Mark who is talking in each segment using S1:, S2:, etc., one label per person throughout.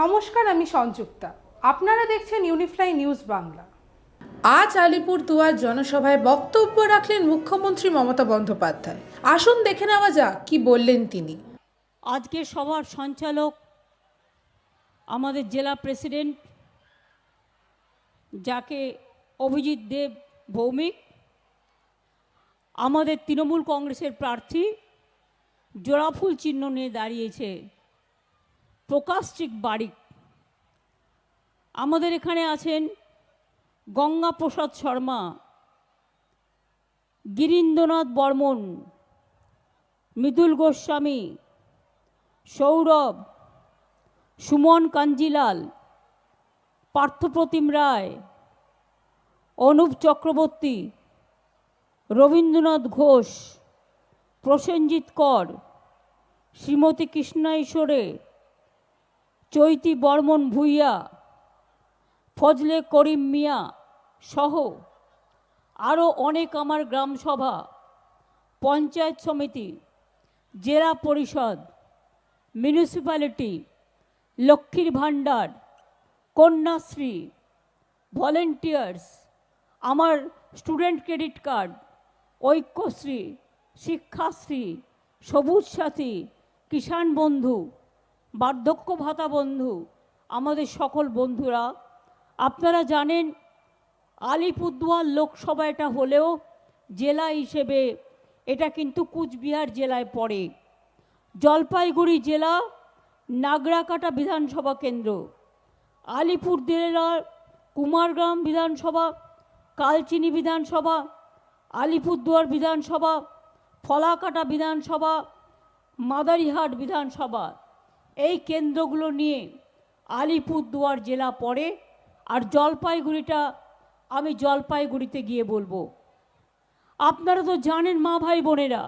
S1: নমস্কার আমি সংযুক্তা। আপনারা দেখছেন ইউনিফ্লাই নিউজ বাংলা।
S2: আজ আলিপুর দুয়ার জনসভায় বক্তব্য রাখলেন মুখ্যমন্ত্রী মমতা বন্দ্যোপাধ্যায়। আসুন দেখে নেওয়া যাক কি বললেন তিনি।
S3: আজকে সভার সঞ্চালক আমাদের জেলা প্রেসিডেন্ট যাকে অভিজিৎ দেব ভৌমিক আমাদের তৃণমূল কংগ্রেসের প্রার্থী জোড়াফুল চিহ্ন নিয়ে দাঁড়িয়েছে প্রকাশচিক বারিক আমাদের এখানে আছেন গঙ্গা প্রসাদ শর্মা, গিরীন্দ্রনাথ বর্মন, মৃদুল গোস্বামী, সৌরভ, সুমন কাঞ্জিলাল, পার্থপ্রতিম রায়, অনুপ চক্রবর্তী, রবীন্দ্রনাথ ঘোষ, প্রসেনজিৎ কর, শ্রীমতী কৃষ্ণা ঈশ্বরে চৈতি বর্মন ভূঁইয়া, ফজলে করিম মিয়া সহ আরও অনেক আমার গ্রামসভা পঞ্চায়েত সমিতি, জেলা পরিষদ মিউনিসিপ্যালিটি লক্ষ্মীর ভাণ্ডার, কন্যাশ্রী ভলেন্টিয়ার্স আমার student credit card Aikyashree, Shikshashree, Sabuj Sathi, Kishan বন্ধু বার্ধক্য ভাতা বন্ধু, আমাদের সকল বন্ধুরা, আপনারা জানেন আলিপুরদুয়ার লোকসভা এটা হলেও জেলা হিসেবে এটা কিন্তু কুচবিহার জেলায় পড়ে। জলপাইগুড়ি জেলা, নাগরাকাটা বিধানসভা কেন্দ্র। আলিপুর জেলার কুমারগ্রাম বিধানসভা, কালচিনি বিধানসভা, আলিপুরদুয়ার বিধানসভা, ফলাকাটা বিধানসভা, মাদারিহাট বিধানসভা। এই কেন্দ্রগুলো নিয়ে আলিপুরদুয়ার জেলা পড়ে, আর জলপাইগুড়িটা আমি জলপাইগুড়িতে গিয়ে বলব। আপনারা তো জানেন মা ভাই বোনেরা,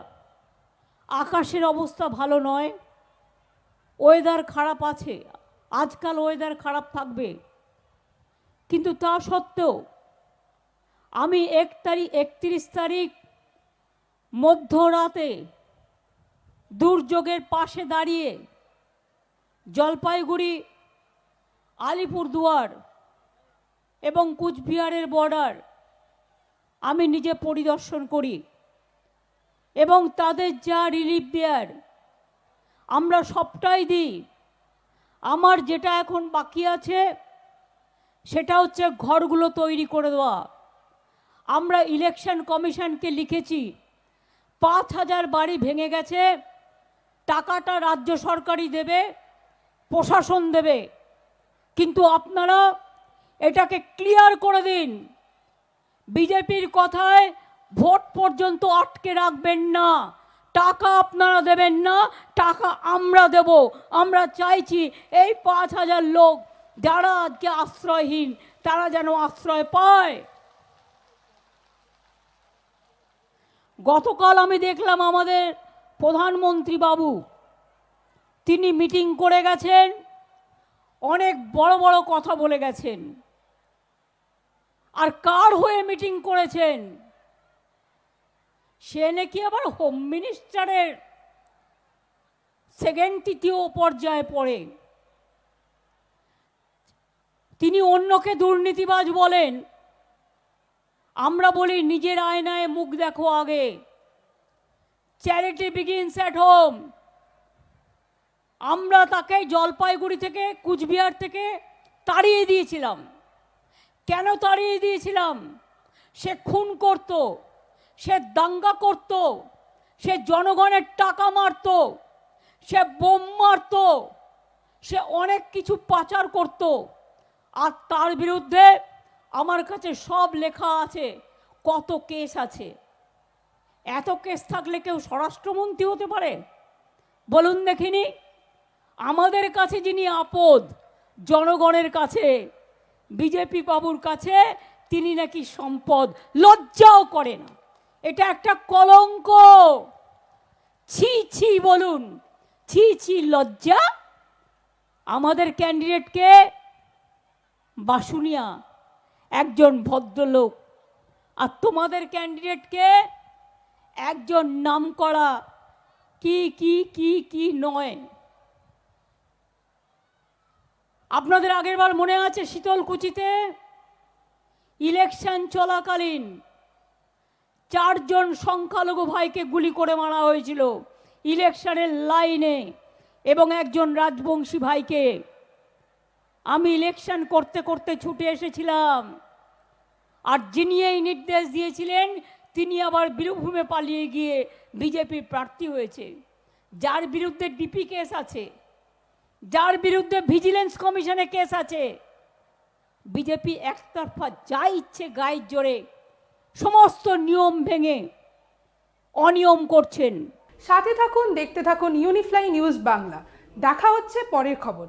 S3: আকাশের অবস্থা ভালো নয় ওয়েদার খারাপ আছে, আজকাল ওয়েদার খারাপ থাকবে। কিন্তু তা সত্ত্বেও আমি এক তারিখ একত্রিশ তারিখ মধ্যরাতে দুর্যোগের পাশে দাঁড়িয়ে জলপাইগুড়ি, আলিপুরদুয়ার এবং কুচবিহারের বর্ডার আমি নিজে পরিদর্শন করি এবং তাদের যা রিলিফ দেয়ার আমরা সবটাই দিই। আমার যেটা এখন বাকি আছে, সেটা হচ্ছে ঘরগুলো তৈরি করে দেওয়া। আমরা ইলেকশন কমিশনকে লিখেছি, পাঁচ হাজার বাড়ি ভেঙে গেছে, টাকাটা রাজ্য সরকারই দেবে প্রশাসন দেবে। কিন্তু আপনারা এটাকে ক্লিয়ার করে দিন। বিজেপির কথায় ভোট পর্যন্ত আটকে রাখবেন না। টাকা আপনারা দেবেন না, টাকা আমরা দেব। আমরা চাইছি এই পাঁচ হাজার লোক যারা আজকে আশ্রয়হীন, তারা যেন আশ্রয় পায়। গতকাল আমি দেখলাম আমাদের প্রধানমন্ত্রী বাবু তিনি মিটিং করে গেছেন, অনেক বড় বড় কথা বলে গেছেন। আর কার হয়ে মিটিং করেছেন? সে নাকি আবার হোম মিনিস্টারের সেকেন্ড তৃতীয় পর্যায়ে পড়ে। তিনি অন্যকে দুর্নীতিবাজ বলেন। আমরা বলি, নিজের আয়নায় মুখ দেখো আগে। চ্যারিটি বিগিনস অ্যাট হোম আমরা তাকে জলপাইগুড়ি থেকে, কুচবিহার থেকে তাড়িয়ে দিয়েছিলাম। কেন তাড়িয়ে দিয়েছিলাম? সে খুন করত, সে দাঙ্গা করত, সে জনগণের টাকা মারত, সে বোম মারত, সে অনেক কিছু পাচার করত। আর তার বিরুদ্ধে আমার কাছে সব লেখা আছে, কত কেস আছে। এত কেস থাকলে কেউ স্বরাষ্ট্রমন্ত্রী হতে পারে? বলুন দেখিনি। আমাদের কাছে যিনি আপদ, জনগণের কাছে বিজেপি বাবুর কাছে, তিনি নাকি সম্পদ। লজ্জাও করে না। এটা একটা কলঙ্ক। ছি ছি বলুন। ছি ছি লজ্জা। আমাদের ক্যান্ডিডেটকে বাসুনিয়া, একজন ভদ্রলোক। আর তোমাদের ক্যান্ডিডেটকে একজন নামকরা। কি কি কি কি নয়। আপনাদের আগেরবার মনে আছে শীতলকুচিতে? ইলেকশন চলাকালীন চারজন সংখ্যালঘু ভাইকে গুলি করে মারা হয়েছিল ইলেকশনের লাইনে এবং একজন রাজবংশী ভাইকে। আমি ইলেকশন করতে করতে ছুটে এসেছিলাম আর যিনি এই নির্দেশ দিয়েছিলেন, তিনি আবার বীরভূমে পালিয়ে গিয়ে বিজেপির প্রার্থী হয়েছে। যার বিরুদ্ধে ডিপি কেস আছে যার বিরুদ্ধে ভিজিলেন্স কমিশনে কেস আছে বিজেপি একতরফা যা ইচ্ছে গায়ের জোরে সমস্ত নিয়ম ভেঙে অনিয়ম করছেন।
S1: সাথে থাকুন, দেখতে থাকুন ইউনিফ্লাই নিউজ বাংলা দেখা হচ্ছে পরের খবরে।